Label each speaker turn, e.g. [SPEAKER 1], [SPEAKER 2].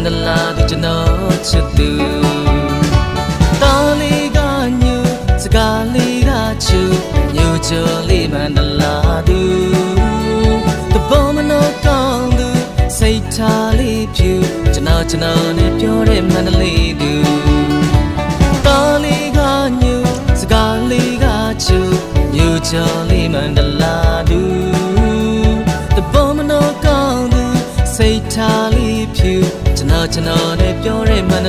[SPEAKER 1] န္တလာသူကျွန်တော်ချစ်သူတောင်းလေးကညူစကားလေးကချူညူချိုလေးမန္တလာသူတဘောမနောကောင်းသူစိတ်ထားလေးဖြူကျွန်တော်ကျွန်တော်နဲ့ပြောတဲ့မန္တလေးသူတောင်းလေးကညူစကားလေးကချူညူချိုလေးမန္တလာသူတဘောမနောကောင်းသူစိတ်ထားလေးဖြူ ကျွန်တော်ကျွန်တော်နဲ့ပြောတဲ့မန္တ